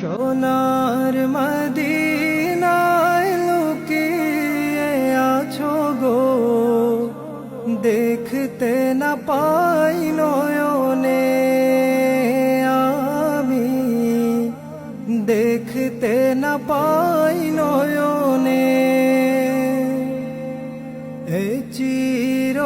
সোনার মদিনায় লুকিয়ে আছো গো। দেখতে না পাই নয়নে আমি। দেখতে না পাই নয়নে। এ চির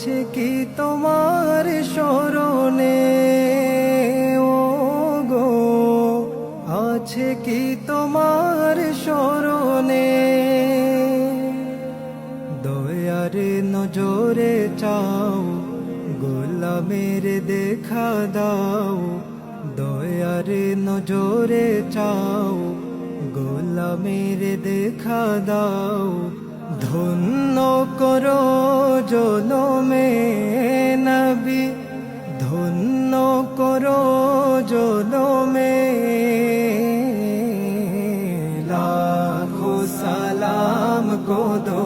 আছে কি তোমার স্মরণে? ও গো আছে কি তোমার স্মরণে? দয়ারে নজরে চাও, গোলামের দেখা দাও। দয়ারে নজরে চাও, গোলামের দেখা দাও। ধন্য করো জনমে নবী। ধন্য করো জনমে। লাখো সালাম কো নবী